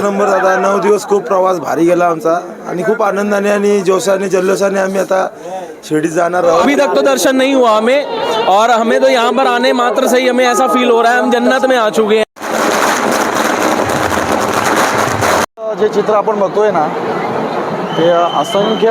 एक नंबर दादा नऊ दिवस खूप प्रवास भारी गेला आमचा. आणि खूप आनंदाने आणि जोशाने जल्लोषाने आम्ही आता शिर्डीत जाणार आहोत. अभी तक तो दर्शन नहीं हुआ हमें और हमें तो यहाँ पर आने मात्र से ही हमें ऐसा फील हो रहा है। हम जन्नत में आ चुके हैं। जे चित्र आपण बघतोय ना ते असंख्य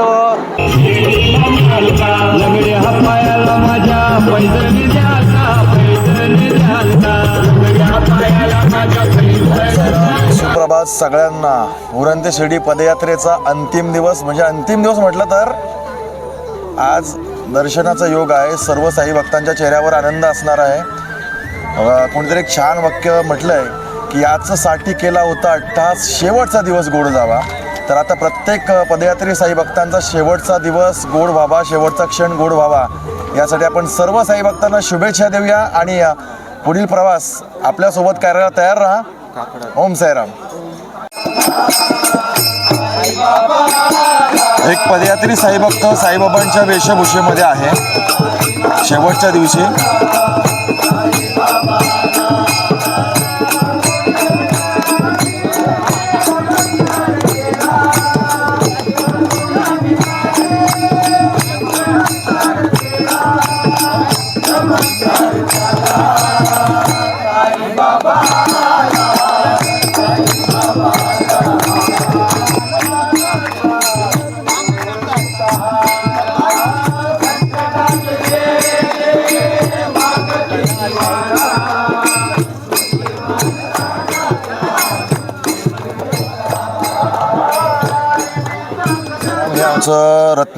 सुप्रभात सगळ्यांना. उरंते शिर्डी पदयात्रेचा अंतिम दिवस म्हणजे अंतिम दिवस म्हटलं तर आज दर्शनाचा योग आहे. सर्व साई भक्तांच्या चेहऱ्यावर आनंद असणार आहे. कोणीतरी एक छान वाक्य म्हटलंय की याचं साठी केला होता अठ्ठास शेवटचा दिवस गोड जावा. तर आता प्रत्येक पदयात्री साई भक्तांचा शेवटचा दिवस गोड व्हावा शेवटचा क्षण गोड व्हावा. यासाठी आपण सर्व साई भक्तांना शुभेच्छा देऊया आणि पुढील प्रवास आपल्यासोबत करायला तयार राहा. ओम साईराम. एक पदयात्री साईभक्त साईबाबांच्या वेशभूषेमध्ये आहे. शेवटच्या दिवशी.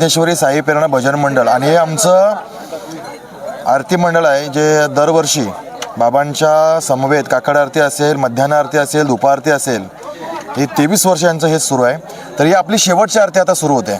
रत्नेश्वरी साई प्रेरणा भजन मंडळ. आणि हे आमचं आरती मंडळ आहे जे दरवर्षी बाबांच्या समवेत काकड आरती असेल मध्यान्ह आरती असेल दुपारती असेल हे तेवीस वर्षांचं हे सुरू आहे. तर ही आपली शेवटची आरती आता सुरू होते.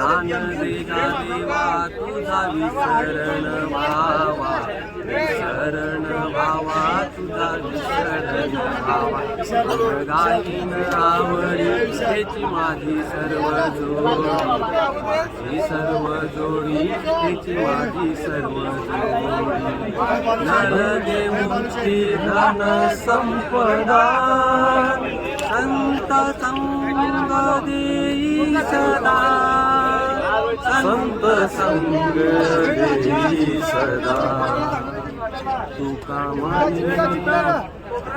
आनंद आहे का देवा तुझा विसरण भावा शरण भावा तुझा विसरण भावा गाईन आवडी त्याची माझी सर्व जोडी. सर्व जोडी त्याची माझी सर्व जोडी. नर देऊची धन संपदा. संग देई सदा। संत संग देई सदा। तुका मन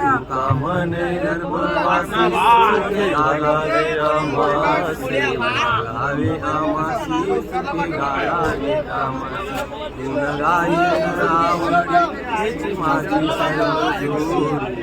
तुका मन गर्भवासी सुखे गालावे आमासी गालावे आमासी सुखे गालावे आमासी गुण गाई रावण हेची माझी सर्व जोडी।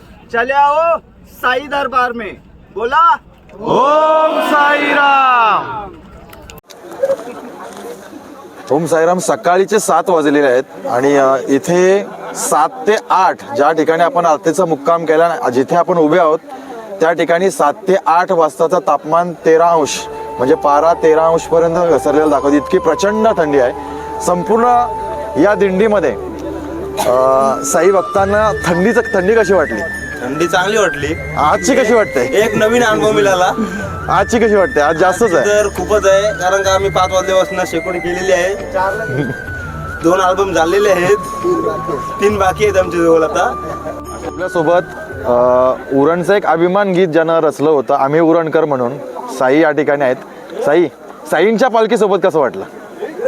चले आओ साई दरबार में। बोला ओम साईराम ओम साईराम सकाळीचे सात वाजलेले आहेत आणि अ, इथे सात ते आठ ज्या ठिकाणी आपण आरतीचा मुक्काम केला जिथे आपण उभे आहोत त्या ठिकाणी सात ते आठ वाजताचं तापमान तेरा अंश म्हणजे पारा तेरा अंश पर्यंत घसरलेलं दाखवते. इतकी प्रचंड थंडी आहे. संपूर्ण या दिंडीमध्ये अ, साई भक्तांना थंडीच थंडी कशी वाटली? थंडी चांगली वाटली. आजची कशी वाटते? एक नवीन अनुभव मिळाला. आजची कशी वाटते? आज जास्तच आहे. तर खूपच आहे कारण का आम्ही पाच वाजल्यापासून शेकोटी केलेली आहे. दोन अल्बम झालेले आहेत. तीन बाकी आहेत आमच्या जवळ आता. आपल्यासोबत उरणचं एक अभिमान गीत ज्यानं रचलं होतं. आम्ही उरणकर म्हणून. साई या ठिकाणी आहेत. साई साईंच्या पालखीसोबत कसं वाटलं?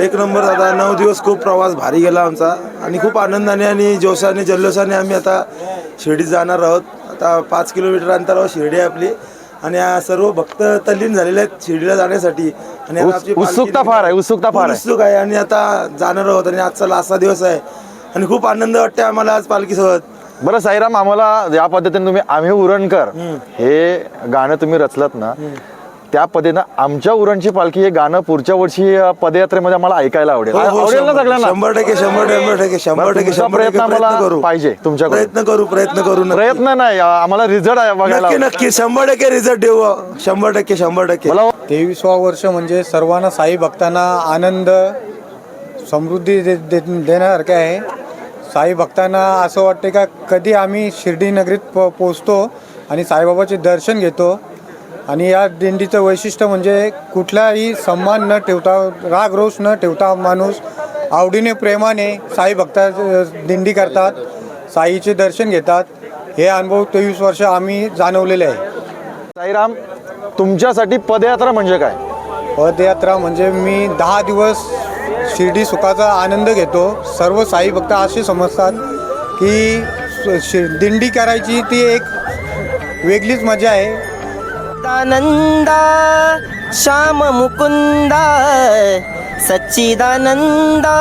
एक नंबर दादा नऊ दिवस खूप प्रवास भारी गेला आमचा. आणि खूप आनंदाने आणि जोशाने जल्लोषाने आम्ही आता शिर्डीत जाणार आहोत. आता पाच किलोमीटर अंतरावर शिर्डी आहे आपली. आणि सर्व भक्त तल्लीन झालेले आहेत शिर्डीला जाण्यासाठी. आणि आता उत्सुकता फार आहे, उत्सुकता फार आहे. उत्सुक आहे आणि आता जाणार आहोत आणि आजचा लास्टचा दिवस आहे. आणि खूप आनंद वाटते आम्हाला आज पालखीसोबत. बरं साईराम आम्हाला ज्या पद्धतीने तुम्ही आम्ही उरणकर हे गाणं तुम्ही रचलत ना त्या पद्धतीनं आमच्या उरणची पालखी हे गाणं पुढच्या वर्षी पदयात्रेमध्ये आम्हाला ऐकायला आवडेल. हो, हो, आवडेल ना सगळ्यांना? शंभर टक्के शंभर शंभर टक्के शंभर टक्के तुमचा शंभर प्रयत्न आम्हाला करू. पाहिजे तुमच्याकडून. प्रयत्न करू प्रयत्न करू नक्की. प्रयत्न नाही आम्हाला रिझल्ट बघायला नक्की आवडेल. नक्की शंभर टक्के रिझल्ट देऊ. शंभर टक्के शंभर टक्के. मला तेविसवा वर्ष म्हणजे सर्वांना साई भक्तांना आनंद समृद्धी दे, दे देण्यासारखे आहे साई भक्तांना असं वाटते का कधी आम्ही शिर्डी नगरीत पो पोचतो आणि साईबाबाचे दर्शन घेतो आणि या दिंडीचं वैशिष्ट्य म्हणजे कुठलाही सन्मान न ठेवता राग रोष न ठेवता माणूस आवडीने प्रेमाने साई भक्ता दिंडी करतात साईचे दर्शन घेतात. हे अनुभव तेवीस वर्ष आम्ही जाणवलेले आहे. साईराम तुमच्यासाठी पदयात्रा म्हणजे काय? पदयात्रा म्हणजे मी दहा दिवस शिर्डी सुखाचा आनंद घेतो. सर्व साई भक्त असे समजतात की शि दिंडी करायची ती एक वेगळीच मजा आहे. सच्चिदानंदा श्याम मुकुंदा सच्चिदानंदा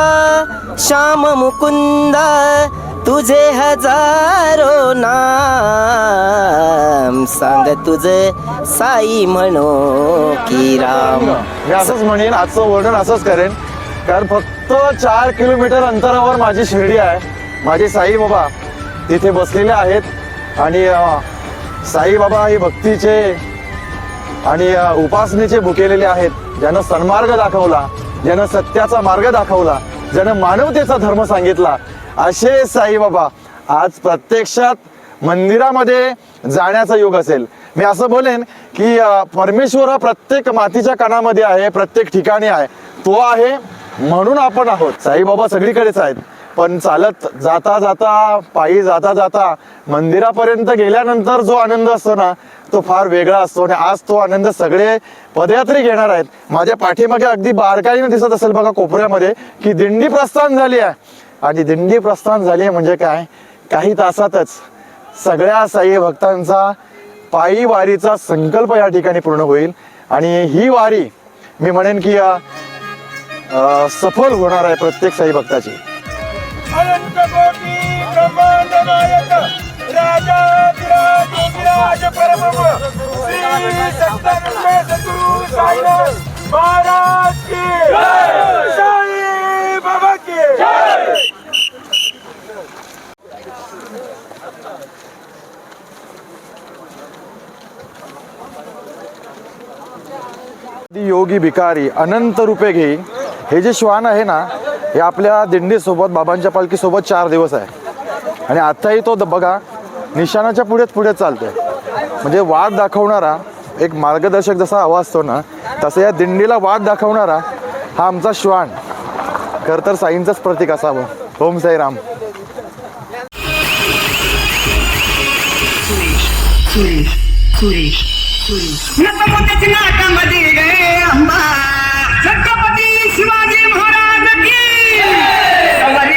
श्याम मुकुंदा तुझे हजारो नाम सांग तुझे साई म्हणो की राम. मी असंच म्हणेन आजचं वर्णन असंच करेन. कारण फक्त चार किलोमीटर अंतरावर माझी शिर्डी आहे. माझे साई बाबा तिथे बसलेले आहेत. आणि अं, साई बाबा हे भक्तीचे आणि उपासनेचे भुकेलेले आहेत ज्यानं सन्मार्ग दाखवला ज्यानं सत्याचा मार्ग दाखवला ज्यानं मानवतेचा धर्म सांगितला असे साईबाबा आज प्रत्यक्षात मंदिरामध्ये जाण्याचा योग असेल. मी असं बोलेन की परमेश्वर हा प्रत्येक मातीच्या कणामध्ये आहे प्रत्येक ठिकाणी आहे. तो आहे म्हणून आपण आहोत. साईबाबा सगळीकडेच आहेत. पण चालत जाता जाता पायी जाता जाता मंदिरापर्यंत गेल्यानंतर जो आनंद असतो ना तो फार वेगळा असतो. आणि आज तो आनंद सगळे पदयात्री घेणार आहेत. माझ्या पाठीमागे अगदी बारकाईने दिसत असेल बघा कोपऱ्यामध्ये की दिंडी प्रस्थान झाली आहे. आणि दिंडी प्रस्थान झाली आहे म्हणजे काय? काही तासातच सगळ्या साई भक्तांचा पायी वारीचा संकल्प या ठिकाणी पूर्ण होईल. आणि ही वारी मी म्हणेन की सफल होणार आहे प्रत्येक साई भक्ताची. अनंत कोटी ब्रह्मांड नायक राजा विराज विराज परब्रह्म श्री सत्यानंद सद्गुरु साईनाथ महाराज की साई बाबा की योगी भिकारी अनंत रूपे घेई हे जे श्वान आहे ना हे आपल्या दिंडीसोबत बाबांच्या पालखीसोबत चार दिवस आहे. आणि आत्ताही तो द- बघा निशाणाच्या पुढेच पुढे चालतोय. म्हणजे वाट दाखवणारा एक मार्गदर्शक जसा हवा असतो ना तसं या दिंडीला वाट दाखवणारा हा आमचा श्वान. खरं तर साईंचंच प्रतीक असावं. ओम साईराम. राम नाटामध्ये गे अंबा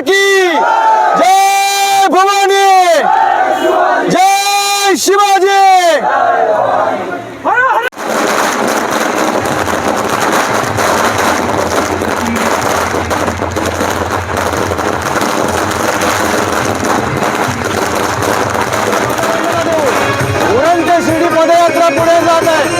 की जय भवानी जय शिवाजी। पदयात्रा पुढे जात आहे.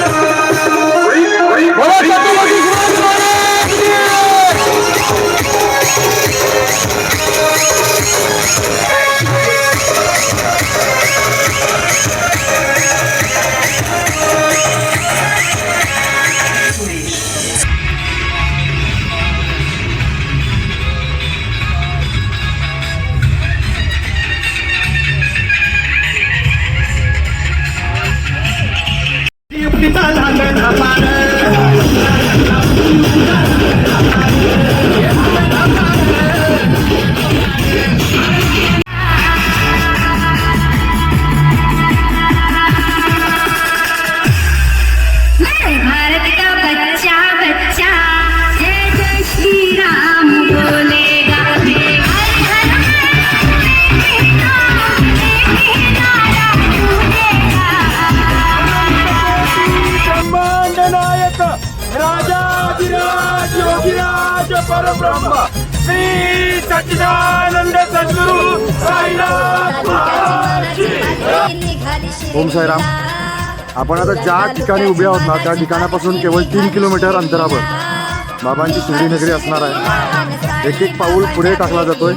ओम साईराम. आपण आता ज्या ठिकाणी उभे आहोत ना त्या ठिकाणापासून केवळ तीन किलोमीटर अंतरावर. बाबांची शिर्डी नगरी असणार आहे. एक एक पाऊल पुढे टाकला जातोय.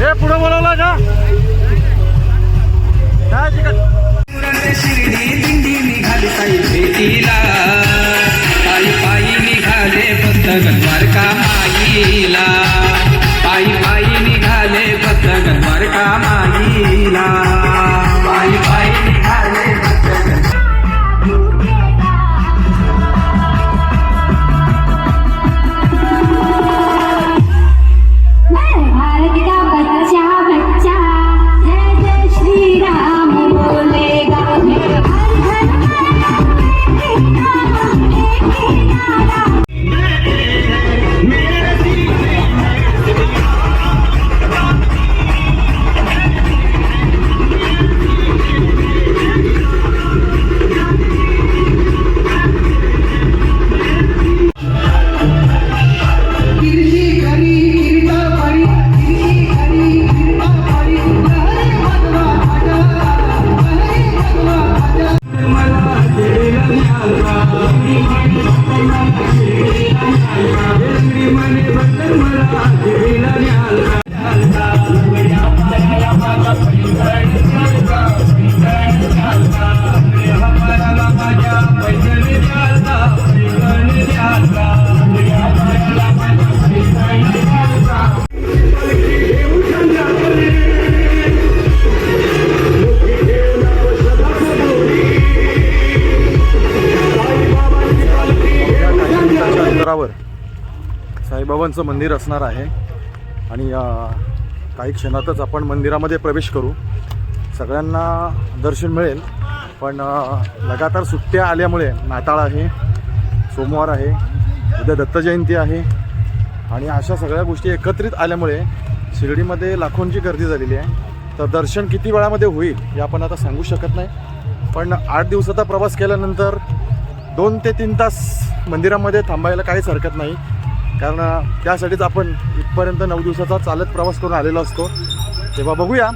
हे पुढे बोलवला का? शिर्डी दिंडी साईबाबांचं मंदिर असणार आहे. आणि काही क्षणातच आपण मंदिरामध्ये प्रवेश करू. सगळ्यांना दर्शन मिळेल. पण लगातार सुट्ट्या आल्यामुळे नाताळ आहे सोमवार आहे उद्या दत्तजयंती आहे. आणि अशा सगळ्या गोष्टी एकत्रित आल्यामुळे शिर्डीमध्ये लाखोंची गर्दी झालेली आहे. तर दर्शन किती वेळामध्ये होईल हे आपण आता सांगू शकत नाही. पण आठ दिवसाचा प्रवास केल्यानंतर दोन ते तीन तास मंदिरामध्ये थांबायला काहीच हरकत नाही. कारण त्यासाठीच आपण इथपर्यंत नऊ दिवसाचा चालत प्रवास करून आलेलो असतो. तेव्हा बघूया.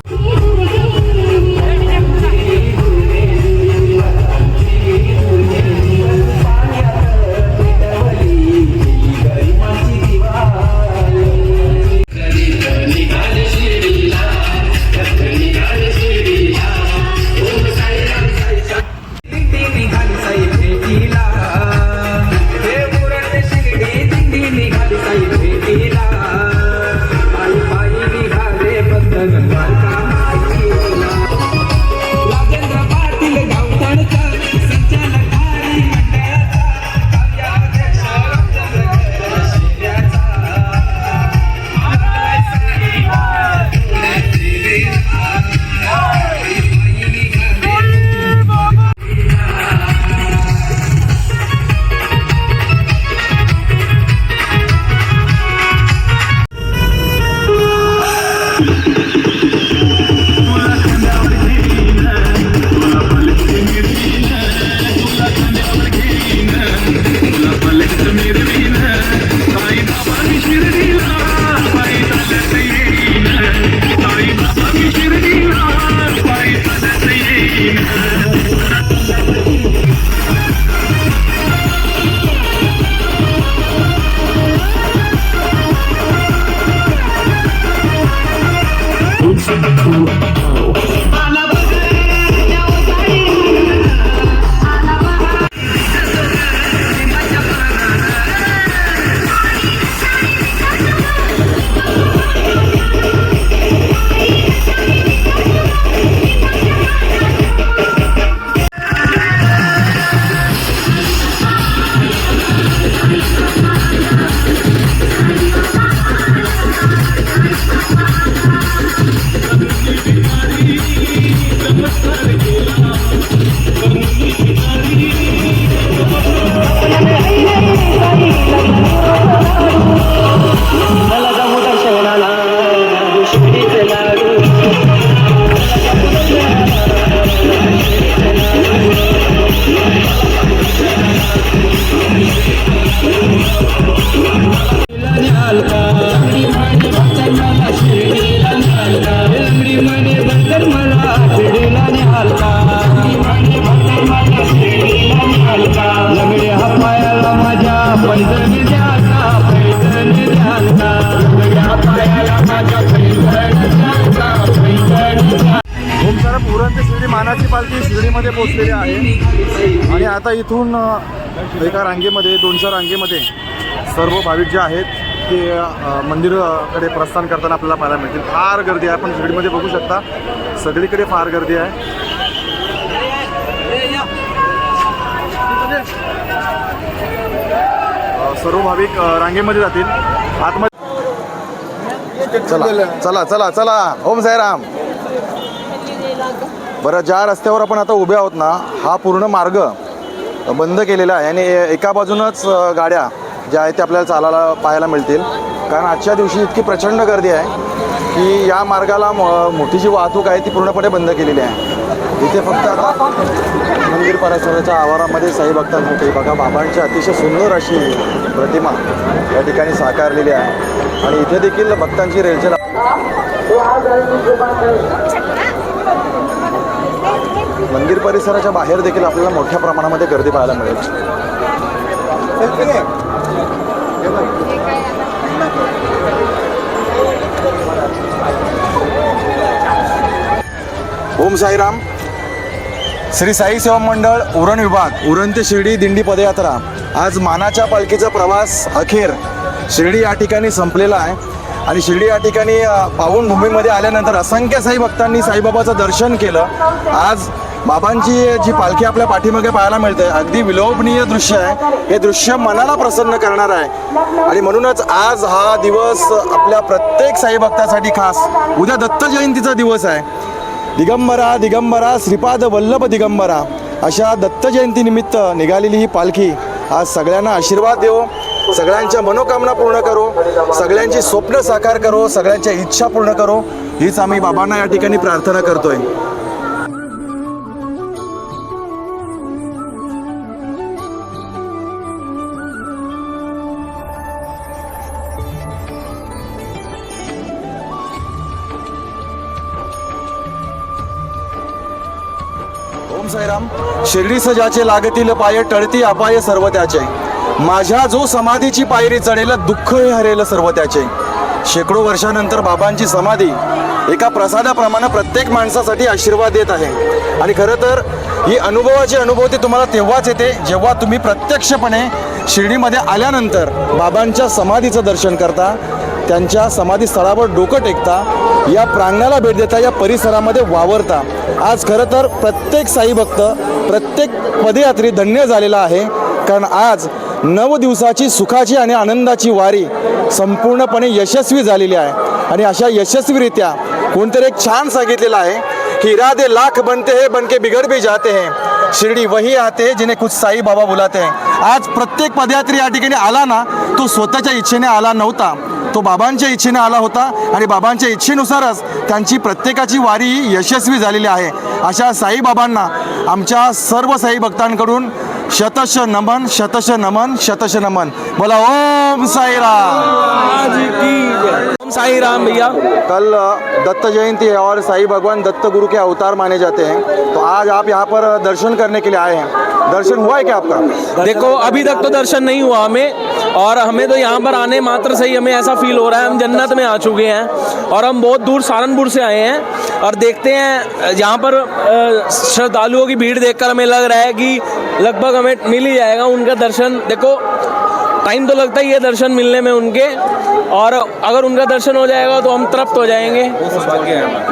रांगेमध्ये पोचलेले आहे. आणि आता इथून एका रांगेमध्ये दोनच्या रांगेमध्ये सर्व भाविक जे आहेत ते मंदिराकडे प्रस्थान करताना आपल्याला पाहायला मिळतील. फार गर्दी आहे. आपण सगळीमध्ये बघू शकता. सगळीकडे फार गर्दी आहे. सर्व भाविक रांगेमध्ये जातील. आतमध्ये चला चला चला चला. ओम साईराम. बरं ज्या रस्त्यावर आपण आता उभे आहोत ना हा पूर्ण मार्ग बंद केलेला आहे आणि एका बाजूनच गाड्या ज्या आहेत त्या आपल्याला चालायला पाहायला मिळतील. कारण आजच्या दिवशी इतकी प्रचंड गर्दी आहे की या मार्गाला म- मोठी जी वाहतूक आहे ती पूर्णपणे बंद केलेली आहे. इथे फक्त आता मंदिर परिसराच्या आवारामध्ये साई भक्तांसाठी बघा बाबांची अतिशय सुंदर अशी प्रतिमा या ठिकाणी साकारलेली आहे. आणि इथे देखील भक्तांची रेलचेल मंदिर परिसराच्या बाहेर देखील आपल्याला मोठ्या प्रमाणामध्ये गर्दी पाहायला मिळेल. ओम साईराम. श्री साई सेवा मंडळ उरण विभाग उरण ते शिर्डी दिंडी पदयात्रा. आज मानाच्या पालखीचा प्रवास अखेर शिर्डी या ठिकाणी संपलेला आहे. आणि शिर्डी या ठिकाणी अ, पावनभूमीमध्ये आल्यानंतर असंख्य साई भक्तांनी साईबाबाचं दर्शन केलं. आज बाबांची जी पालखी आपल्या पाठीमागे पाहायला मिळते अगदी विलोभनीय दृश्य आहे. हे दृश्य मनाला प्रसन्न करणार आहे. आणि म्हणूनच आज हा दिवस आपल्या प्रत्येक साई भक्तासाठी खास. उद्या दत्त जयंतीचा दिवस आहे. दिगंबरा दिगंबरा श्रीपाद वल्लभ दिगंबरा. अशा दत्त जयंतीनिमित्त निघालेली ही पालखी आज सगळ्यांना आशीर्वाद देऊ सगळ्यांच्या मनोकामना पूर्ण करो. सगळ्यांची स्वप्न साकार करो. सगळ्यांच्या इच्छा पूर्ण करो. हीच आम्ही बाबांना या ठिकाणी प्रार्थना करतोय. शिर्डी सजाचे लागतील पाय टळती अपाय सर्व त्याचे माझ्या जो समाधीची पायरी चढेल दुःख हे हरेल सर्व त्याचे शेकडो वर्षानंतर बाबांची समाधी एका प्रसादाप्रमाणे प्रत्येक माणसासाठी आशीर्वाद देत आहे. आणि खरं तर ही अनुभवाची अनुभूती तुम्हाला तेव्हाच येते जेव्हा तुम्ही प्रत्यक्षपणे शिर्डीमध्ये आल्यानंतर बाबांच्या समाधीचं दर्शन करता त्यांच्या समाधी स्थळावर डोकं टेकता या प्रांगणाला भेट देता या परिसरामध्ये वावरता. आज खरं तर प्रत्येक साई भक्त प्रत्येक पदयात्री धन्य झालेला आहे. कारण आज नऊ दिवसाची सुखाची आणि आनंदाची वारी संपूर्णपणे यशस्वी झालेली आहे. आणि अशा यशस्वीरित्या कोणतरी एक छान सांगितलेलं आहे की इरादे लाख बनते हे बनके बिगड़ भी जाते हैं. शिर्डी वही आते हैं जिन्हें कुछ साई बाबा बुलाते हैं. आज प्रत्येक पदयात्री या ठिकाणी आला ना तो स्वतःच्या इच्छेने आला नव्हता. तो बाबांच्या इच्छेने आला होता. आणि बाबांच्या इच्छेनुसारच त्यांची प्रत्येकाची वारी यशस्वी झालेली आहे. अशा साईबाबांना आमच्या सर्व साई भक्तांकडून शतश नमन शतश नमन शतश नमन. बोला ओम साईराम ओम साई राम भैया. कल दत्त जयंती है और साई भगवान दत्त गुरु के अवतार माने जाते हैं। तो आज आप यहाँ पर दर्शन करने के लिए आए हैं। दर्शन हुआ है क्या आपका? देखो, अभी तक तो दर्शन नहीं हुआ हमें, और हमें तो यहाँ पर आने मात्र से ही हमें ऐसा फील हो रहा है, हम जन्नत में आ चुके हैं, और हम बहुत दूर सहारनपुर से आए हैं, और देखते हैं, यहाँ पर श्रद्धालुओं की भीड़ देखकर हमें लग रहा है कि लगभग हमें मिल ही जाएगा उनका दर्शन। देखो टाइम तो लगता ही है दर्शन मिलने में उनके और अगर उनका दर्शन हो जाएगा तो हम तृप्त हो जाएँगे।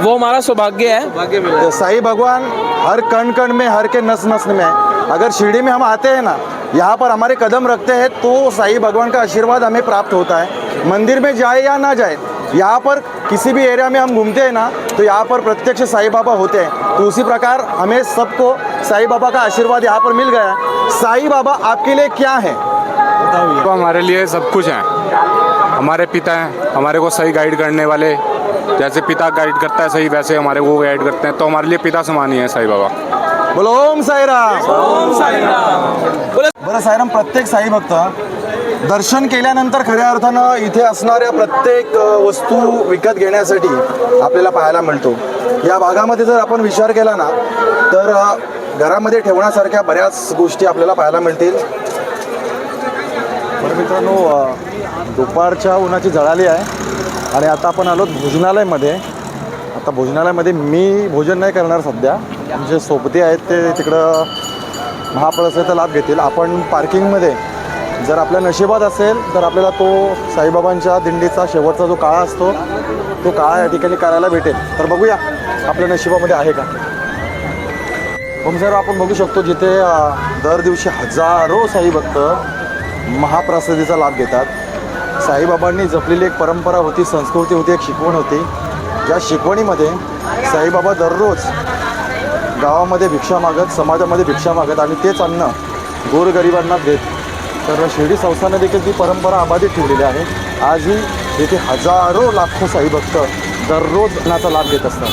वो हमारा। सौभाग्य है। तो साई भगवान हर कण कण में हर के नस नस में अगर शिरडी में हम आते हैं ना यहाँ पर हमारे कदम रखते हैं तो साई भगवान का आशीर्वाद हमें प्राप्त होता है। मंदिर में जाए या ना जाए यहाँ पर किसी भी एरिया में हम घूमते हैं ना तो यहाँ पर प्रत्यक्ष साई बाबा होते हैं। तो उसी प्रकार हमें सबको साई बाबा का आशीर्वाद यहाँ पर मिल गया साई बाबा आपके लिए क्या है? तो हमारे लिए सब कुछ है। हमारे पिता हैं हमारे को सही गाइड करने वाले। जैसे पिता गाइड करता है सही वैसे हमारे को गाइड करते हैं। तो हमारे लिए पिता समान ही है साईं बाबा। बोलो ओम साईराम बरं साईराम प्रत्येक साई भक्त दर्शन केल्यानंतर खऱ्या अर्थानं इथे असणाऱ्या प्रत्येक वस्तू विकत घेण्यासाठी आपल्याला पाहायला मिळतो. या भागामध्ये जर आपण विचार केला ना तर घरामध्ये ठेवण्यासारख्या बऱ्याच गोष्टी आपल्याला पाहायला मिळतील. बरं मित्रांनो दुपारच्या उन्हाची झळाली आहे आणि आता आपण आलो भोजनालयमध्ये. आता भोजनालयामध्ये मी भोजन नाही करणार सध्या. जे सोबती आहेत ते तिकडं महाप्रसादाचा लाभ घेतील. आपण पार्किंगमध्ये जर आपल्या नशिबात असेल तर आपल्याला तो साईबाबांच्या दिंडीचा शेवटचा जो काळा असतो तो काळा या ठिकाणी करायला भेटेल. तर बघूया आपल्या नशिबामध्ये आहे का? मग जर आपण बघू शकतो जिथे दर दिवशी हजारो साई भक्त महाप्रसादीचा लाभ घेतात. साईबाबांनी जपलेली एक परंपरा होती संस्कृती होती एक शिकवण होती. ज्या शिकवणीमध्ये साईबाबा दररोज गावामध्ये भिक्षा मागत समाजामध्ये भिक्षा मागत आणि तेच अन्न गोरगरिबांना देत तर शिर्डी संस्थानं देखील ती परंपरा अबाधित ठेवलेली आहे. आजही येथे हजारो लाखो साई भक्त दररोज अन्नाचा लाभ घेत असतात.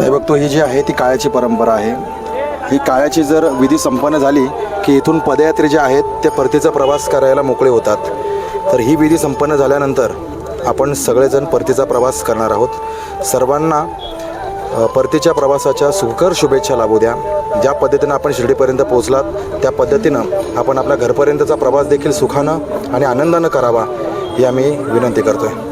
साईभक्तो ही जी आहे ती काळ्याची परंपरा आहे. ही काळ्याची जर विधी संपन्न झाली की इथून पदयात्री जे आहेत ते परतीचा प्रवास करायला मोकळे होतात. तर ही विधी संपन्न झाल्यानंतर आपण सगळेजण परतीचा प्रवास करणार आहोत. सर्वांना परतीच्या प्रवासाच्या सुखकर शुभेच्छा लाभू द्या. ज्या पद्धतीनं आपण शिर्डीपर्यंत पोहोचलात त्या पद्धतीनं आपण आपल्या घरपर्यंतचा प्रवास देखील सुखानं आणि आनंदानं करावा ही आम्ही विनंती करतो आहे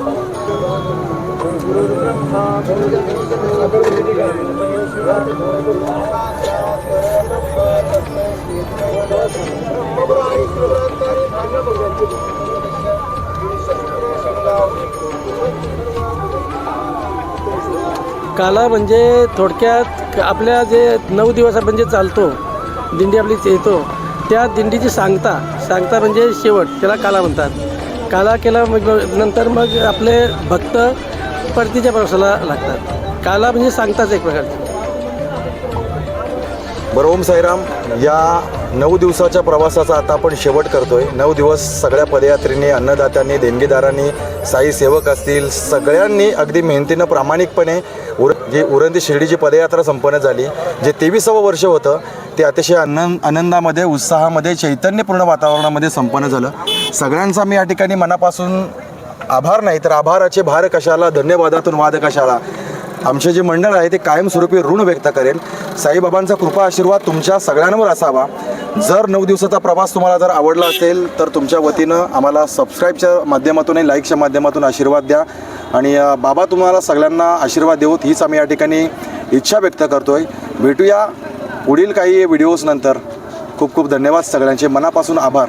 काला म्हणजे थोडक्यात आपल्या जे नऊ दिवस आपण जे चालतो दिंडी आपली येतो त्या दिंडीची सांगता सांगता म्हणजे शेवट त्याला काला म्हणतात. काला केला मग नंतर मग आपले भक्त परतीच्या प्रवासाला लागतात. काला म्हणजे सांगताच एक प्रकारची. बरं ओम साईराम. या नऊ दिवसाच्या प्रवासाचा आता आपण शेवट करतोय. नऊ दिवस सगळ्या पदयात्रींनी अन्नदात्यांनी देणगीदारांनी साई सेवक असतील सगळ्यांनी अगदी मेहनतीनं प्रामाणिकपणे उर जी उरंदी शिर्डीची पदयात्रा संपन्न झाली जे तेविसावं वर्ष होतं ते अतिशय आनंद आनंदामध्ये उत्साहामध्ये चैतन्यपूर्ण वातावरणामध्ये संपन्न झालं. सगळ्यांचा मी या ठिकाणी मनापासून आभार नाही तर आभाराचे भार कशाला? धन्यवादातून वाद कशाला? आमचे जे मंडळ आहे ते कायमस्वरूपी ऋण व्यक्त करेल. साईबाबांचा कृपा आशीर्वाद तुमच्या सगळ्यांवर असावा. जर नऊ दिवसाचा प्रवास तुम्हाला जर आवडला असेल तर तुमच्या वतीनं आम्हाला सबस्क्राईबच्या माध्यमातून आणि लाईकच्या माध्यमातून आशीर्वाद द्या. आणि बाबा तुम्हाला सगळ्यांना आशीर्वाद देऊत हीच आम्ही या ठिकाणी इच्छा व्यक्त करतो आहे भेटूया पुढील काही व्हिडिओज नंतर. खूप खूप धन्यवाद सगळ्यांचे. मनापासून आभार.